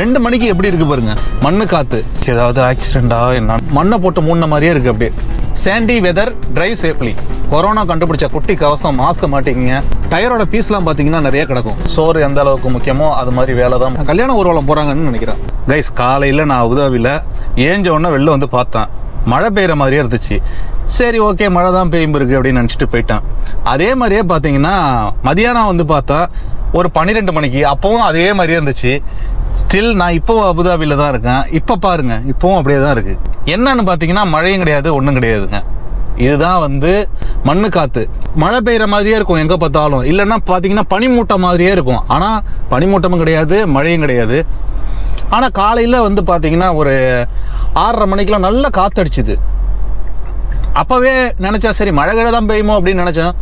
ரெண்டு மணிக்கு எப்படி இருக்கு பாருங்க? மண்ணு காத்து. ஏதாவது ஆக்சிடென்டா என்ன? மண்ணை போட்டு மூடின மாதிரியே இருக்கு அப்படியே. Sandy weather drive safely corona கண்டுபிடிச்ச குட்டி கவசம் மாஸ்க் மாட்டிக்கிங்க. டயரோட பீஸ்லாம் பார்த்தீங்கன்னா நிறைய கிடக்கும். சோறு எந்த அளவுக்கு முக்கியமோ அது மாதிரி வேலை தான். கல்யாண ஊர்வலம் போகிறாங்கன்னு நினைக்கிறேன். கைஸ் காலையில் நான் உதவியில் ஏஞ்ச உடனே வெளில வந்து பார்த்தேன். மழை பெய்கிற மாதிரியே இருந்துச்சு. சரி ஓகே மழை தான் பெய்யும் இருக்கு அப்படின்னு நினச்சிட்டு போயிட்டேன். அதே மாதிரியே பார்த்தீங்கன்னா மதியானம் வந்து பார்த்தா ஒரு பன்னிரெண்டு மணிக்கு அப்பவும் அதே மாதிரியே இருந்துச்சு. ஸ்டில் நான் இப்போவும் அபுதாபியில் தான் இருக்கேன். இப்போ பாருங்க இப்போவும் அப்படியே தான் இருக்கு. என்னன்னு பார்த்தீங்கன்னா மழையும் கிடையாது ஒன்றும் கிடையாதுங்க. இதுதான் வந்து மண்ணு காத்து. மழை பெய்யுற மாதிரியே இருக்கும் எங்கே பார்த்தாலும். இல்லைன்னா பார்த்தீங்கன்னா பனிமூட்டம் மாதிரியே இருக்கும். ஆனால் பனிமூட்டமும் கிடையாது மழையும் கிடையாது. ஆனால் காலையில் வந்து பார்த்தீங்கன்னா ஒரு ஆறரை மணிக்கெலாம் நல்ல காத்தடிச்சுது. அப்போவே நினச்சா சரி மழை கிழ தான் பெய்யுமோ அப்படின்னு நினச்சேன்.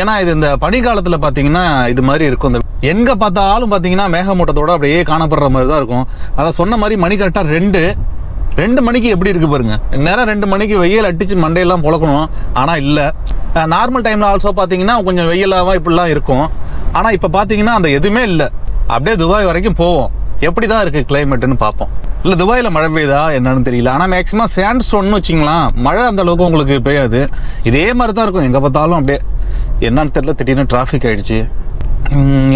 ஏன்னா இது இந்த பனிக்காலத்தில் பார்த்தீங்கன்னா இது மாதிரி இருக்கும். இந்த எங்கே பார்த்தாலும் பார்த்தீங்கன்னா மேகமூட்டத்தோட அப்படியே காணப்படுற மாதிரி தான் இருக்கும். அதை சொன்ன மாதிரி மணி கரெக்டாக ரெண்டு ரெண்டு மணிக்கு எப்படி இருக்கு பாருங்க. நேரம் ரெண்டு மணிக்கு வெயில் அடிச்சு மண்டையெல்லாம் புழக்கணும். ஆனால் இல்லை. நார்மல் டைமில் ஆல்சோ பார்த்தீங்கன்னா கொஞ்சம் வெயிலாக இப்படிலாம் இருக்கும். ஆனால் இப்போ பார்த்தீங்கன்னா அந்த எதுவுமே இல்லை. அப்படியே துபாய் வரைக்கும் போவோம். எப்படி தான் இருக்குது கிளைமேட்டுன்னு பார்ப்போம். இல்லை துபாயில் மழை பெய்யுதா என்னன்னு தெரியல. ஆனால் மேக்ஸிமம் சேண்ட் ஸ்டோன்னு வச்சிங்களேன் மழை அந்த அளவுக்கு உங்களுக்கு பெய்யாது. இதே மாதிரி தான் இருக்கும். எங்கே பார்த்தாலும் அப்படியே என்னன்னு தெரியல திடீர்னு டிராஃபிக் ஆகிடுச்சு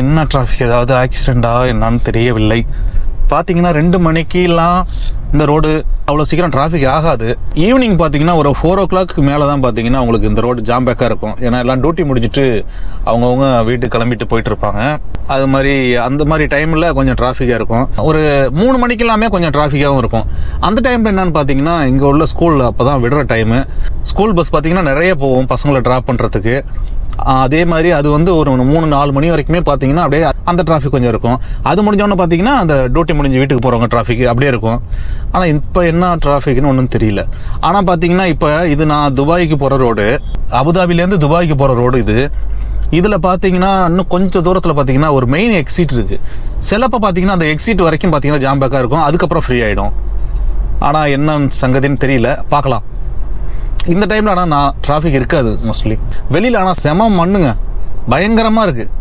என்ன டிராஃபிக் ஏதாவது ஆக்சிடெண்ட்டாக என்னன்னு தெரியவில்லை. பார்த்தீங்கன்னா ரெண்டு மணிக்கெல்லாம் இந்த ரோடு அவ்வளோ சீக்கிரம் டிராஃபிக் ஆகாது. ஈவினிங் பார்த்தீங்கன்னா ஒரு ஃபோர் ஓ கிளாக்கு மேலே தான் பார்த்தீங்கன்னா உங்களுக்கு இந்த ரோடு ஜாம் பேக்காக இருக்கும். ஏன்னா எல்லாம் டியூட்டி முடிச்சுட்டு அவங்கவுங்க வீட்டுக்கு கிளம்பிட்டு போயிட்டு இருப்பாங்க. அது மாதிரி அந்த மாதிரி டைமில் கொஞ்சம் டிராஃபிக்காக இருக்கும். ஒரு மூணு மணிக்கெல்லாமே கொஞ்சம் டிராஃபிக்காகவும் இருக்கும். அந்த டைமில் என்னன்னு பார்த்தீங்கன்னா இங்கே உள்ள ஸ்கூலில் அப்போ தான் விடுற டைமு ஸ்கூல் பஸ் பார்த்தீங்கன்னா நிறைய போகும் பசங்களை ட்ராப் பண்ணுறதுக்கு அதே மாதிரி அது வந்து ஒரு மூணு நாலு மணி வரைக்குமே பார்த்தீங்கன்னா அப்படியே அந்த டிராஃபிக் கொஞ்சம் இருக்கும். அது முடிஞ்சோடனே பார்த்தீங்கன்னா அந்த டியூட்டி முடிஞ்சு வீட்டுக்கு போகிறவங்க டிராஃபிக் அப்படியே இருக்கும். ஆனால் இப்போ என்ன டிராஃபிக்னு ஒன்றும் தெரியல. ஆனால் பார்த்தீங்கன்னா இப்போ இது நான் துபாய்க்கு போகிற ரோடு அபுதாபிலேருந்து துபாய்க்கு போகிற ரோடு இது. இதில் பார்த்தீங்கன்னா இன்னும் கொஞ்சம் தூரத்தில் பார்த்தீங்கன்னா ஒரு மெயின் எக்ஸிட் இருக்குது சிலப்போ பார்த்தீங்கன்னா அந்த எக்ஸிட் வரைக்கும் பார்த்தீங்கன்னா ஜாம்பேக்காக இருக்கும். அதுக்கப்புறம் ஃப்ரீ ஆகிடும் ஆனால் என்ன சங்கதின்னு தெரியல. பார்க்கலாம் இந்த டைமில் ஆனால் நான் டிராஃபிக் இருக்காது மோஸ்ட்லி வெளியில் ஆனால் செம மண்ணுங்க. பயங்கரமாக இருக்குது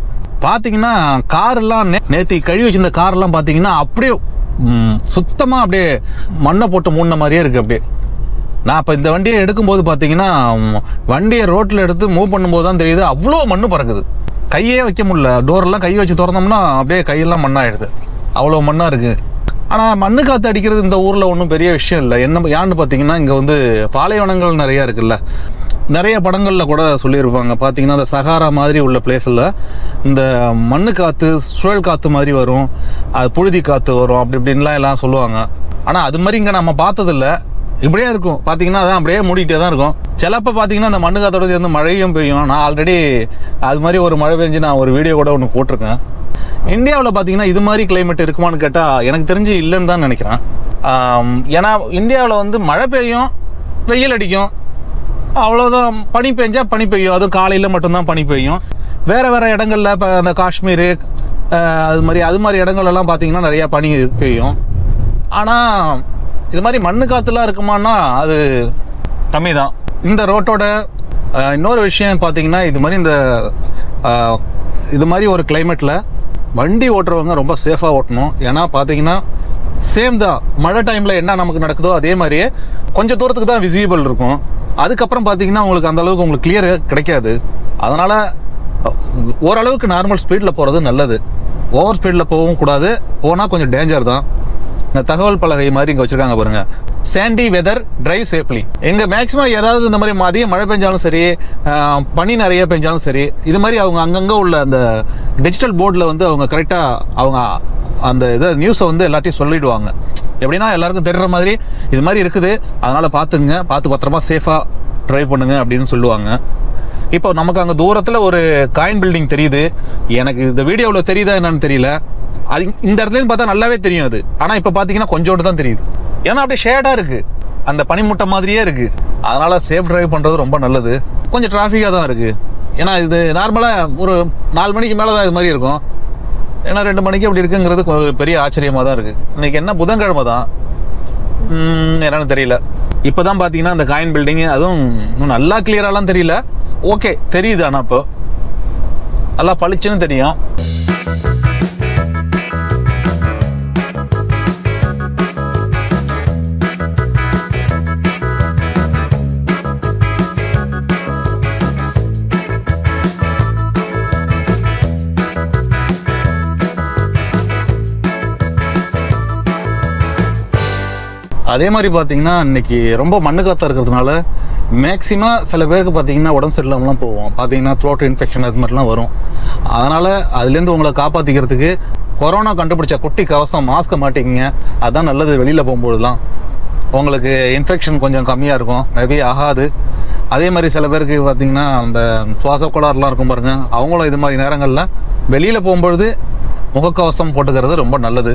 பார்த்தீங்கன்னா காரெல்லாம் நே நேற்று கழுவி வச்சிருந்த காரெல்லாம் பார்த்தீங்கன்னா அப்படியே சுத்தமாக அப்படியே மண்ணை போட்டு மூடின மாதிரியே இருக்குது அப்படியே. நான் இப்போ இந்த வண்டியை எடுக்கும்போது பார்த்தீங்கன்னா வண்டியை ரோட்டில் எடுத்து மூவ் பண்ணும்போது தான் தெரியுது அவ்வளோ மண் பறக்குது. கையே வைக்க முடியல. டோரெல்லாம் கை வச்சு திறந்தோம்னா அப்படியே கையெல்லாம் மண்ணாகிடுது அவ்வளோ மண்ணாக இருக்குது ஆனால் மண்ணு காற்று அடிக்கிறது இந்த ஊரில் ஒன்றும் பெரிய விஷயம் இல்லை. என்ன ஏன்னு பார்த்தீங்கன்னா இங்கே வந்து பாலைவனங்கள் நிறையா இருக்குல்ல. நிறைய படங்களில் கூட சொல்லியிருப்பாங்க. பார்த்தீங்கன்னா அந்த சகாரா மாதிரி உள்ள பிளேஸில் இந்த மண்ணு காற்று சுழல் காற்று மாதிரி வரும். அது புழுதி காற்று வரும். அப்படி இப்படின்லாம் எல்லாம் சொல்லுவாங்க. ஆனால் அது மாதிரி இங்கே நம்ம பார்த்ததில்ல. இப்படியே இருக்கும். பார்த்தீங்கன்னா அதான் அப்படியே மூடிட்டே தான் இருக்கும். சிலப்போ பார்த்தீங்கன்னா அந்த மண்ணு காத்தோட சேர்ந்து மழையும் பெய்யும். நான் ஆல்ரெடி அது மாதிரி ஒரு மழை பெஞ்சு நான் ஒரு வீடியோ கூட ஒன்று போட்டிருக்கேன். இந்தியாவில் பார்த்தீங்கன்னா இது மாதிரி கிளைமேட் இருக்குமான்னு கேட்டால் எனக்கு தெரிஞ்சு இல்லைன்னு தான் நினைக்கிறேன். ஏன்னா இந்தியாவில் வந்து மழை பெய்யும் வெயில் அடிக்கும். அவ்வளோதான் பனி பெஞ்சால் பனி பெய்யும். அதுவும் காலையில் மட்டும்தான் பனி பெய்யும். வேறு வேறு இடங்கள்ல இப்போ அந்த காஷ்மீர் அது மாதிரி அது மாதிரி இடங்கள்லாம் பார்த்தீங்கன்னா நிறையா பனி பெய்யும். ஆனால் இது மாதிரி மண்ணு காற்றுலாம் இருக்குமான்னா அது கம்மி தான் இந்த ரோட்டோட இன்னொரு விஷயம் பார்த்தீங்கன்னா இது மாதிரி இந்த இது மாதிரி ஒரு கிளைமேட்டில் வண்டி ஓட்டுறவங்க ரொம்ப சேஃபாக ஓட்டணும். ஏன்னா பார்த்தீங்கன்னா சேம் தான். மழை டைமில் என்ன நமக்கு நடக்குதோ அதே மாதிரியே கொஞ்சம் தூரத்துக்கு தான் விசிபிள் இருக்கும். அதுக்கப்புறம் பார்த்தீங்கன்னா உங்களுக்கு அந்தளவுக்கு உங்களுக்கு கிளியர் கிடைக்காது. அதனால் ஓரளவுக்கு நார்மல் ஸ்பீடில் போகிறது நல்லது. ஓவர் ஸ்பீடில் போகவும் கூடாது. போனால் கொஞ்சம் டேஞ்சர் தான். இந்த தகவல் பலகை மாதிரி இங்கே வச்சிருக்காங்க பாருங்க. சாண்டி வெதர் டிரைவ் சேஃப்லி எங்க மேக்ஸிமம் ஏதாவது இந்த மாதிரி மதிய மழை பெஞ்சாலும் சரி பனி நிறைய பெஞ்சாலும் சரி இது மாதிரி அவங்க அங்கங்கே உள்ள அந்த டிஜிட்டல் போர்டில் வந்து அவங்க கரெக்டாக அவங்க அந்த இதை நியூஸை வந்து எல்லாத்தையும் சொல்லிடுவாங்க. எப்படின்னா எல்லாருக்கும் தெரிகிற மாதிரி இது மாதிரி இருக்குது. அதனால பார்த்துங்க பார்த்து பத்திரமா சேஃபாக ட்ரைவ் பண்ணுங்க அப்படின்னு சொல்லுவாங்க. இப்போ நமக்கு அங்கே தூரத்தில் ஒரு காயின் பில்டிங் தெரியுது. எனக்கு இந்த வீடியோவில் தெரியுதா என்னன்னு தெரியல. அது இந்த இடத்துலேருந்து பார்த்தா நல்லாவே தெரியும் அது. ஆனால் இப்போ பார்த்தீங்கன்னா கொஞ்சோண்டு தான் தெரியுது. ஏன்னா அப்படியே ஷேடாக இருக்குது அந்த பனிமூட்டை மாதிரியே இருக்குது அதனால் சேஃப் டிரைவ் பண்ணுறது ரொம்ப நல்லது. கொஞ்சம் டிராஃபிக்காக தான் இருக்குது ஏன்னா இது நார்மலாக ஒரு நாலு மணிக்கு மேலே தான் இது மாதிரி இருக்கும். ஏன்னா ரெண்டு மணிக்கு அப்படி இருக்குங்கிறது பெரிய ஆச்சரியமாக தான் இருக்குது இன்றைக்கி என்ன புதன்கிழமை தான். ம், என்னன்னு தெரியல. இப்போதான் பார்த்தீங்கன்னா அந்த காயின் பில்டிங் அதுவும் இன்னும் நல்லா கிளியராலாம் தெரியல. ஓகே தெரியுது ஆனால் இப்போ. நல்லா பளிச்சுன்னு தெரியும். அதே மாதிரி பார்த்தீங்கன்னா இன்னைக்கு ரொம்ப மண்ணு காத்தா இருக்கிறதுனால மேக்சிமம் சில பேருக்கு பார்த்தீங்கன்னா உடம்பு சரியில்லாமலாம் போவோம். பார்த்தீங்கன்னா த்ரோட் இன்ஃபெக்ஷன் அது மாதிரிலாம் வரும். அதனால் அதுலேருந்து உங்களை காப்பாற்றிக்கிறதுக்கு கொரோனா கண்டுபிடிச்ச குட்டி கவசம் மாஸ்க்கை மாட்டிக்கிங்க. அதுதான் நல்லது வெளியில் போகும்போதுலாம். உங்களுக்கு இன்ஃபெக்ஷன் கொஞ்சம் கம்மியாக இருக்கும். மேபி ஆகாது. அதே மாதிரி சில பேருக்கு பார்த்தீங்கன்னா அந்த சுவாச கோளாறுலாம் இருக்கும் பாருங்கள் அவங்களும் இது மாதிரி நேரங்களில் வெளியில் போகும்பொழுது முகக்கவசம் போட்டுக்கிறது ரொம்ப நல்லது.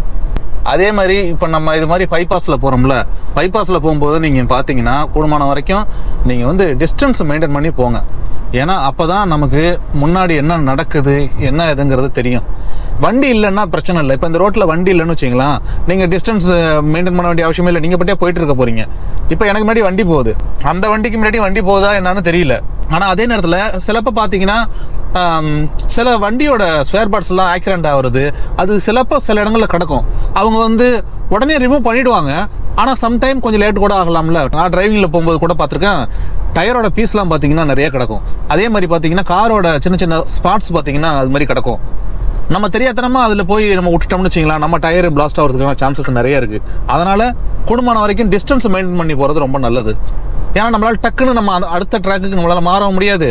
அதே மாதிரி இப்போ நம்ம இது மாதிரி பைபாஸில் போகிறோம்ல பைபாஸில் போகும்போது நீங்கள் பார்த்தீங்கன்னா கூடுமான வரைக்கும் நீங்கள் வந்து டிஸ்டன்ஸ் மெயின்டைன் பண்ணி போங்க. ஏன்னா அப்போ தான் நமக்கு முன்னாடி என்ன நடக்குது என்ன இதுங்கிறது தெரியும். வண்டி இல்லைன்னா பிரச்சனை இல்லை. இப்போ இந்த ரோட்டில் வண்டி இல்லைன்னு வச்சிங்களேன் நீங்கள் டிஸ்டன்ஸ் மெயின்டைன் பண்ண வேண்டிய அவசியமே இல்லை. நீங்கள் பட்டியே போயிட்டு இருக்க போகிறீங்க இப்போ எனக்கு முன்னாடி வண்டி போகுது. அந்த வண்டிக்கு முன்னாடி வண்டி போகுதா என்னன்னு தெரியல. ஆனால் அதே நேரத்தில் சிலப்போ பார்த்தீங்கன்னா சில வண்டியோட ஸ்பேர் பார்ட்ஸ் எல்லாம் ஆக்சிடென்ட் ஆகுறது. அது சிலப்போ சில இடங்களில் கிடக்கும். அவங்க வந்து உடனே ரிமூவ் பண்ணிவிடுவாங்க ஆனால் சம்டைம் கொஞ்சம் லேட் கூட ஆகலாம்ல. நான் டிரைவிங்கில் போகும்போது கூட பார்த்துருக்கேன் டயரோட பீஸ்லாம் பார்த்தீங்கன்னா நிறைய கிடக்கும். அதே மாதிரி பார்த்தீங்கன்னா காரோட சின்ன சின்ன ஸ்பாட்ஸ் பார்த்தீங்கன்னா அது மாதிரி கிடக்கும். நம்ம தெரியாதனமா அதில் போய் நம்ம விட்டுட்டோம்னு வச்சிங்களா நம்ம டயர் பிளாஸ்ட் ஆகிறதுக்கான சான்சஸ் நிறைய இருக்குது அதனால் குடும்பம் வரைக்கும் டிஸ்டன்ஸ் மெயின்டைன் பண்ணி போகிறது ரொம்ப நல்லது. ஏன்னா நம்மளால் டக்குன்னு நம்ம அந்த அடுத்த ட்ராக்குக்கு நம்மளால் மாற முடியாது.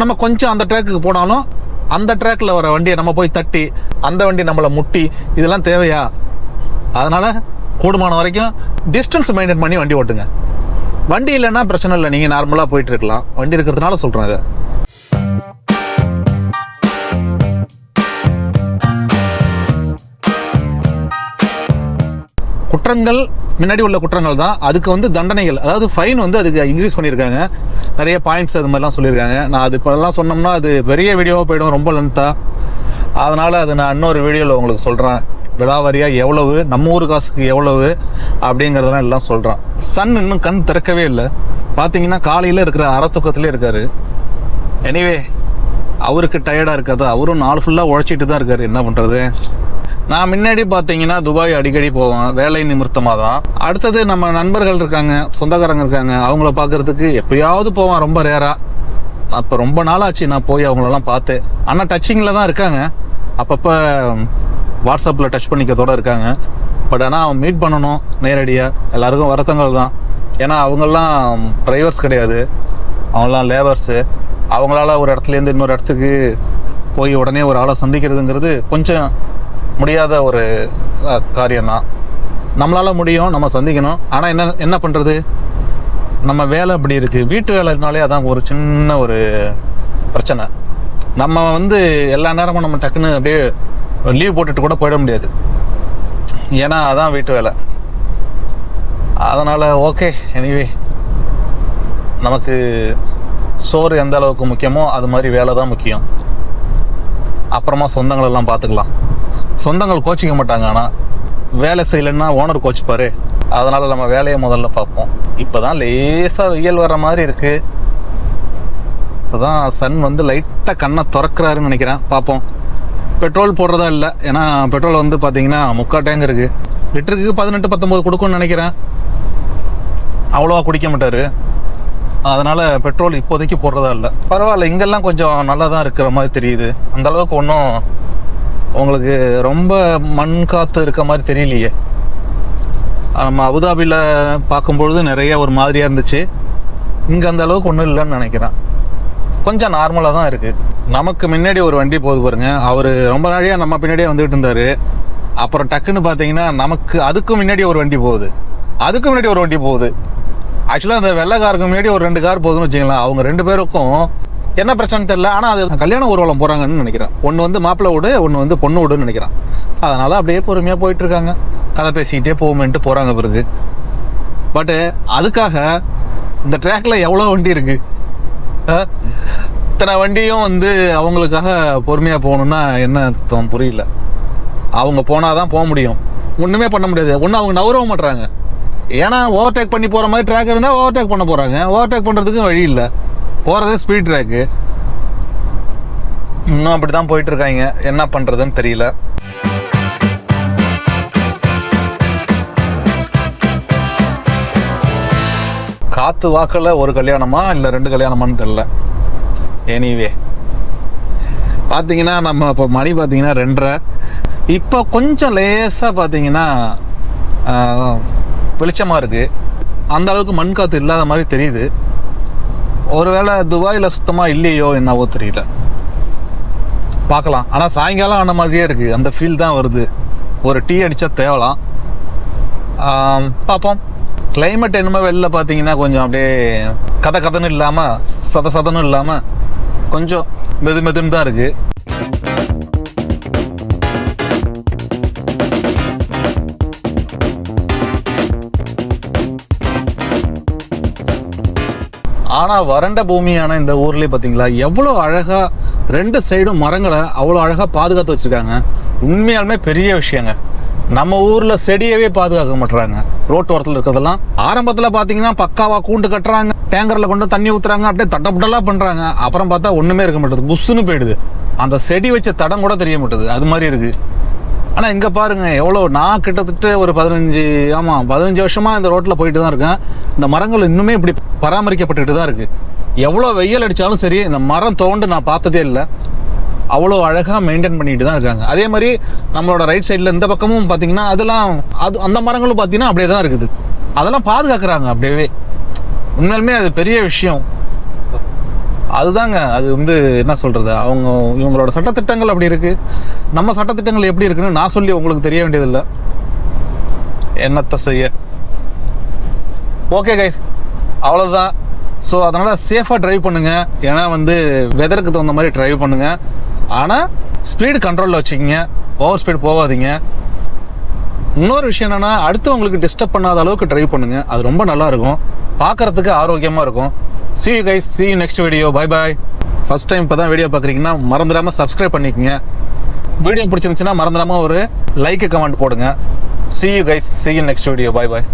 நம்ம கொஞ்சம் அந்த ட்ராக்குக்கு போனாலும் அந்த ட்ராக்ல வர வண்டியை நம்ம போய் தட்டி அந்த வண்டி நம்மளை முட்டி இதெல்லாம் தேவையா? அதனால கூடுமான வரைக்கும் டிஸ்டன்ஸ் மெயின்டைன் பண்ணி வண்டி ஓட்டுங்க. வண்டி இல்லைன்னா பிரச்சனை இல்லை. நீங்கள் நார்மலாக போயிட்டு இருக்கலாம். வண்டி இருக்கிறதுனால சொல்கிறேன் குற்றங்கள் முன்னாடி உள்ள குற்றங்கள் தான். அதுக்கு வந்து தண்டனைகள். அதாவது ஃபைன் வந்து அதுக்கு இன்க்ரீஸ் பண்ணியிருக்காங்க. நிறைய பாயிண்ட்ஸ் அது மாதிரிலாம் சொல்லியிருக்காங்க. நான் அது இப்போல்லாம் சொன்னோம்னா அது பெரிய வீடியோவாக போயிடும் ரொம்ப லென்த்தாக அதனால் அது நான் இன்னொரு வீடியோவில் உங்களுக்கு சொல்கிறேன் விலாவாரியாக எவ்வளவு நம்ம ஊர் காசுக்கு எவ்வளவு அப்படிங்கிறதெல்லாம் எல்லாம் சொல்கிறான் சன் இன்னும் கண் திறக்கவே இல்லை. பார்த்தீங்கன்னா காலையில் இருக்கிற அறத்தூக்கத்திலே இருக்காரு. எனிவே அவருக்கு டயர்டாக இருக்காது. அவரும் நாள் ஃபுல்லாக உழைச்சிட்டு தான் இருக்காரு. என்ன பண்ணுறது நான் முன்னாடி பார்த்தீங்கன்னா துபாய் அடிக்கடி போவேன். வேலை நிமித்தமாக தான் அடுத்தது நம்ம நண்பர்கள் இருக்காங்க சொந்தக்காரங்க இருக்காங்க அவங்கள பார்க்கறதுக்கு எப்பயாவது போவேன். ரொம்ப ரேராக அப்போ ரொம்ப நாள் ஆச்சு நான் போய் அவங்களெல்லாம் பார்த்தேன். ஆனால் டச்சிங்கில் தான் இருக்காங்க. அப்பப்போ வாட்ஸ்அப்பில் டச் பண்ணிக்கிறதோட இருக்காங்க. பட் ஆனால் மீட் பண்ணணும் நேரடியாக எல்லாருக்கும் வருத்தங்கள் தான். ஏன்னா அவங்கெல்லாம் டிரைவர்ஸ் கிடையாது. அவங்களாம் லேபர்ஸு அவங்களால ஒரு இடத்துலேருந்து இன்னொரு இடத்துக்கு போய் உடனே ஒரு ஆளை சந்திக்கிறதுங்கிறது கொஞ்சம் முடியாத ஒரு காரியம்தான் நம்மளால் முடியும் நம்ம சந்திக்கணும். ஆனால் என்ன என்ன பண்ணுறது நம்ம வேலை அப்படி இருக்குது வீட்டு வேலைனாலே அதான் ஒரு சின்ன ஒரு பிரச்சனை. நம்ம வந்து எல்லா நேரமும் நம்ம டக்குன்னு அப்படியே லீவ் போட்டுட்டு கூட போயிட முடியாது. ஏன்னா அதான் வீட்டு வேலை. அதனால் ஓகே எனிவே நமக்கு சோறு எந்த அளவுக்கு முக்கியமோ அது மாதிரி வேலை தான் முக்கியம். அப்புறமா சொந்தங்களெல்லாம் பார்த்துக்கலாம். சொந்தங்கள் கோச்சிக்க மாட்டாங்க ஆனால் வேலை செய்யலைன்னா ஓனர் கோச்சிப்பார். அதனால் நம்ம வேலையை முதல்ல பார்ப்போம். இப்போ தான் லேசாக வெயில் வர்ற மாதிரி இருக்குது இப்போ தான் சன் வந்து லைட்டாக கண்ணை திறக்கிறாருன்னு நினைக்கிறேன். பார்ப்போம். பெட்ரோல் போடுறதா இல்லை. ஏன்னா பெட்ரோல் வந்து பார்த்தீங்கன்னா முக்கா டேங்க் இருக்குது லிட்டருக்கு பதினெட்டு பத்தொம்போது கொடுக்கும்னு நினைக்கிறேன். அவ்வளோவா குடிக்க மாட்டார். அதனால் பெட்ரோல் இப்போதைக்கு போடுறதா இல்லை. பரவாயில்ல இங்கெல்லாம் கொஞ்சம் நல்லா தான் இருக்கிற மாதிரி தெரியுது. அந்தளவுக்கு ஒன்றும் உங்களுக்கு ரொம்ப மண் காத்து இருக்க மாதிரி தெரியலையே. நம்ம அபுதாபியில் பார்க்கும்பொழுது நிறைய ஒரு மாதிரியாக இருந்துச்சு. இங்கே அந்த அளவுக்கு ஒன்றும் இல்லைன்னு நினைக்கிறேன். கொஞ்சம் நார்மலாக தான் இருக்குது நமக்கு முன்னாடி ஒரு வண்டி போகுது பாருங்க. அவர் ரொம்ப நாளையாக நம்ம பின்னாடியே வந்துகிட்டு இருந்தார். அப்புறம் டக்குன்னு பார்த்தீங்கன்னா நமக்கு அதுக்கு முன்னாடி ஒரு வண்டி போகுது. அதுக்கு முன்னாடி ஒரு வண்டி போகுது. ஆக்சுவலாக அந்த வெள்ளை காருக்கு முன்னாடி ஒரு ரெண்டு கார் போகுதுன்னு வச்சுக்கலாம் அவங்க ரெண்டு பேருக்கும் என்ன பிரச்சனை தெரியல ஆனால் அது கல்யாண ஊர்வலம் போகிறாங்கன்னு நினைக்கிறேன். ஒன்று வந்து மாப்பிள்ளை வீடு ஒன்று வந்து பொண்ணு வீடுன்னு நினைக்கிறேன். அதனால் அப்படியே பொறுமையாக போயிட்டுருக்காங்க கதை பேசிக்கிட்டே போகுமென்ட்டு போகிறாங்க பிறகு. பட்டு அதுக்காக இந்த ட்ராக்ல எவ்வளோ வண்டி இருக்கு? ஆ? இத்தனை வண்டியும் வந்து அவங்களுக்காக பொறுமையாக போகணும்னா என்ன அர்த்தம் புரியல. அவங்க போனால் தான் போக முடியும். ஒன்றுமே பண்ண முடியாது. ஒன்றும் அவங்க நவரவும் மாட்றாங்க. ஏன்னா ஓவர்டேக் பண்ணி போகிற மாதிரி ட்ராக் இருந்தால் ஓவர்டேக் பண்ண போகிறாங்க ஓவர்டேக் பண்ணுறதுக்கும் வழி இல்லை. போகிறதே ஸ்பீட் ட்ராக்கு இன்னும் அப்படி தான் போயிட்டு இருக்காங்க என்ன பண்ணுறதுன்னு தெரியல. காற்று வாக்கில் ஒரு கல்யாணமா இல்லை ரெண்டு கல்யாணமான்னு தெரில எனிவே பார்த்தீங்கன்னா நம்ம இப்போ மணி பார்த்தீங்கன்னா ரெண்டரை. இப்போ கொஞ்சம் லேசாக பார்த்தீங்கன்னா வெளிச்சமாக இருக்குது அந்த அளவுக்கு மண் காற்று இல்லாத மாதிரி தெரியுது. ஒருவேளை துபாயில் சுத்தமாக இல்லையோ என்னவோ தெரியல. பார்க்கலாம். ஆனால் சாயங்காலம் ஆன மாதிரியே இருக்குது அந்த ஃபீல் தான் வருது. ஒரு டீ அடித்தா தேவலாம். பார்ப்போம். கிளைமேட் என்னமோ வெளில பார்த்தீங்கன்னா கொஞ்சம் அப்படியே கதை கதன்னு இல்லாமல் சத சதனும் இல்லாமல் கொஞ்சம் மெது மெதுன்னு தான் இருக்குது ஆனால் வறண்ட பூமியான இந்த ஊர்லேயே பார்த்தீங்களா எவ்வளோ அழகாக ரெண்டு சைடும் மரங்களை அவ்வளோ அழகாக பாதுகாத்து வச்சுருக்காங்க. உண்மையாலுமே பெரிய விஷயங்க. நம்ம ஊரில் செடியவே பாதுகாக்க மாட்டுறாங்க ரோட்டு ஓரத்தில் இருக்கிறதெல்லாம் ஆரம்பத்தில் பார்த்தீங்கன்னா பக்காவாக கூண்டு கட்டுறாங்க டேங்கரில் கொண்டு தண்ணி ஊற்றுறாங்க அப்படியே தட்டப்புட்டலாக பண்ணுறாங்க அப்புறம் பார்த்தா ஒன்றுமே இருக்க மாட்டேது புஷ்ஷுன்னு போயிடுது. அந்த செடி வச்ச தடம் கூட தெரிய மாட்டேது அது மாதிரி இருக்குது ஆனால் இங்கே பாருங்கள் எவ்வளோ நான் கிட்டத்தட்ட ஒரு பதினஞ்சு ஆமாம் பதினஞ்சு வருஷமாக இந்த ரோட்டில் போயிட்டு தான் இருக்கேன். இந்த மரங்கள் இன்னுமே இப்படி பராமரிக்கப்பட்டுக்கிட்டு தான் இருக்குது எவ்வளோ வெயில் அடித்தாலும் சரி இந்த மரம் தோண்டு நான் பார்த்ததே இல்லை. அவ்வளோ அழகாக மெயின்டைன் பண்ணிட்டு தான் இருக்காங்க. அதே மாதிரி நம்மளோட ரைட் சைடில் இந்த பக்கமும் பார்த்தீங்கன்னா அதெல்லாம் அது அந்த மரங்களும் பார்த்தீங்கன்னா அப்படியே தான் இருக்குது. அதெல்லாம் பாதுகாக்கிறாங்க அப்படியே உண்மையிலுமே அது பெரிய விஷயம். அதுதாங்க அது வந்து என்ன சொல்கிறது அவங்க இவங்களோட சட்டத்திட்டங்கள் அப்படி இருக்குது நம்ம சட்டத்திட்டங்கள் எப்படி இருக்குன்னு நான் சொல்லி உங்களுக்கு தெரிய வேண்டியதில்லை. என்னத்தை செய்ய? ஓகே கைஸ் அவ்வளோதான் ஸோ அதனால் சேஃபாக டிரைவ் பண்ணுங்கள் ஏன்னா வந்து வெதருக்கு தகுந்த மாதிரி டிரைவ் பண்ணுங்கள் ஆனால் ஸ்பீடு கண்ட்ரோலில் வச்சுக்கோங்க. ஓவர் ஸ்பீடு போகாதீங்க. இன்னொரு விஷயம் என்னன்னா அடுத்தவங்களுக்கு டிஸ்டர்ப் பண்ணாத அளவுக்கு டிரைவ் பண்ணுங்கள் அது ரொம்ப நல்லாயிருக்கும் பார்க்குறதுக்கு பார்க்கறதுக்கு இருக்கும். See you guys see you video bye bye first time இப்போ தான் வீடியோ பார்க்குறீங்கன்னா மறந்துடாமல் சப்ஸ்கிரைப் பண்ணிக்கங்க. வீடியோ பிடிச்சிருந்துச்சுன்னா மறந்துடாமல் ஒரு லைக் கமெண்ட் போடுங்க. See you guys see you next video bye bye